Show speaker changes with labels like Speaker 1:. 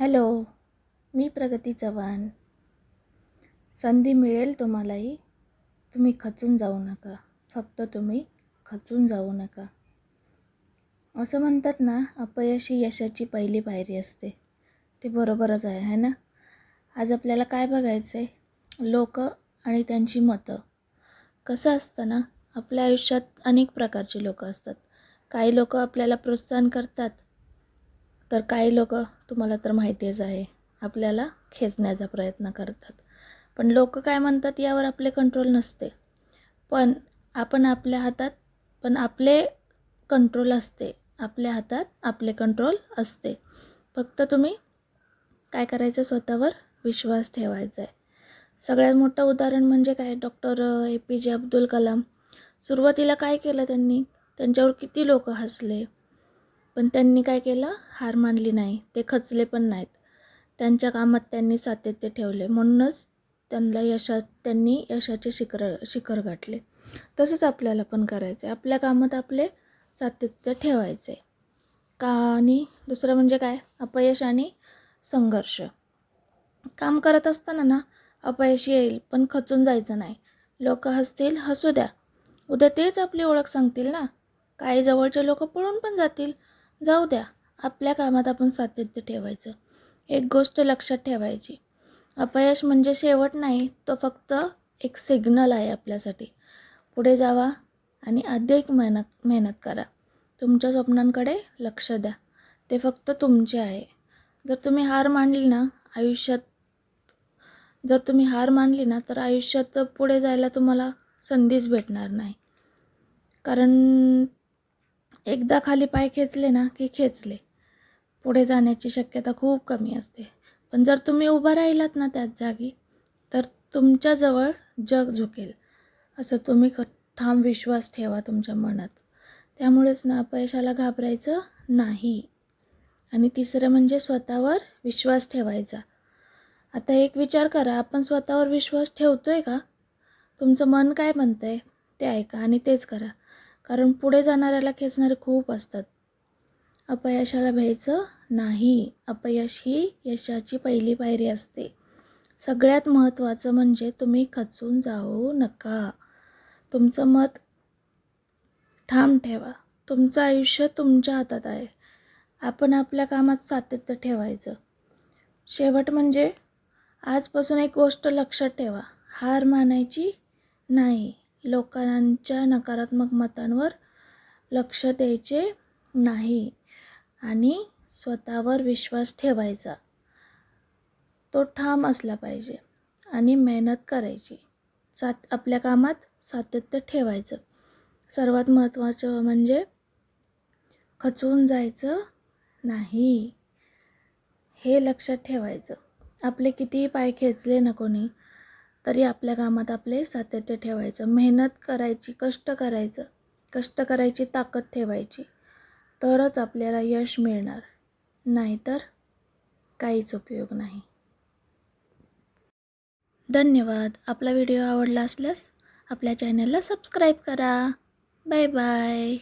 Speaker 1: Hello मी प्रगती चव्हाण. संधी मिळेल तुम्हालाही? तुम्ही खचून जाऊ नका. फक्त तुम्ही खचून जाऊ नका. असं म्हणतात ना अपयश ही यशाची पहिली पायरी असते. ते बरोबरच आहे है ना? आज आपल्याला काय बघायचं आहे लोक आणि त्यांची मतं. कसं असतं ना आपल्या आयुष्यात अनेक प्रकारची लोकं असतात. काही लोक आपल्याला प्रोत्साहन करतात तर काही लोक तुम्हाला तर माहितीच आहे आपल्याला खेचण्याचा प्रयत्न करतात. पण लोक काय म्हणतात यावर आपले कंट्रोल नसते. पण आपण आपल्या हातात पण आपले कंट्रोल असते. आपल्या हातात आपले कंट्रोल असते. फक्त तुम्ही काय करायचं स्वतःवर विश्वास ठेवायचा आहे सगळ्यात मोठं उदाहरण म्हणजे काय डॉक्टर ए पी जे अब्दुल कलाम. सुरुवातीला काय केलं त्यांनी? त्यांच्यावर किती लोक हसले? पण त्यांनी काय केलं? हार मानली नाही. ते खचले पण नाहीत. त्यांच्या कामात त्यांनी सातत्य ठेवले. म्हणूनच त्यांना यशात त्यांनी यशाचे शिखर शिखर गाठले. तसंच आपल्याला पण करायचं आहे आपल्या कामात आपले सातत्य ठेवायचे का आणि दुसरं म्हणजे काय? अपयश आणि संघर्ष. काम करत असताना ना अपयश येईल पण खचून जायचं नाही. लोक हसतील हसू द्या. उद्या तेच आपली ओळख सांगतील ना? काही जवळचे लोक पळून पण जातील. जाऊ द्या आपल्या कामात आपण सातत्य ठेवायचं. एक गोष्ट लक्षात ठेवायची. अपयश म्हणजे शेवट नाही तो फक्त एक सिग्नल आहे आपल्यासाठी. पुढे जावा आणि अधिक मेहनत मेहनत करा. तुमच्या स्वप्नांकडे लक्ष द्या. ते फक्त तुमचे आहे. जर तुम्ही हार मानली ना आयुष्यात जर तुम्ही हार मानली ना तर आयुष्यात पुढे जायला तुम्हाला संधीच भेटणार नाही. कारण एकदा खाली पाय खेचले ना की खेचले. पुढे जाण्याची शक्यता खूप कमी असते. पण जर तुम्ही उभं राहिलात ना त्याच जागी तर तुमच्याजवळ जग झुकेल. असं तुम्ही ठाम विश्वास ठेवा तुमच्या मनात. त्यामुळेच ना अपयशाला घाबरायचं नाही. आणि तिसरं म्हणजे स्वतःवर विश्वास ठेवायचा. आता एक विचार करा आपण स्वतःवर विश्वास ठेवतो आहे का? तुमचं मन काय म्हणतं आहे ते ऐका आणि तेच करा. कारण पुढे जाणाऱ्याला खेचणारे खूप असतात. अपयशाला भ्यायचं नाही. अपयश ही यशाची पहिली पायरी असते. सगळ्यात महत्त्वाचं म्हणजे तुम्ही खचून जाऊ नका. तुमचं मत ठाम ठेवा. तुमचं आयुष्य तुमच्या हातात आहे. आपण आपल्या कामात सातत्य ठेवायचं. शेवट म्हणजे आजपासून एक गोष्ट लक्षात ठेवा. हार मानायची नाही. लोकांच्या नकारात्मक मतांवर लक्ष द्यायचे नाही आणि स्वतःवर विश्वास ठेवायचा. तो ठाम असला पाहिजे आणि मेहनत करायची. सात आपल्या कामात सातत्य ठेवायचं. सर्वात महत्त्वाचं म्हणजे खचून जायचं नाही. हे लक्षात ठेवायचं. आपले कितीही पाय खेचले ना कोणी तरी आपल्या कामात आपले सातत्य ठेवायचं. मेहनत करायची कष्ट करायचं कष्ट करायची ताकद ठेवायची तरच आपल्याला यश मिळणार. नाहीतर काहीच उपयोग नाही. धन्यवाद. आपला व्हिडिओ आवडला असल्यास आपल्या चॅनलला सबस्क्राईब करा. Bye bye.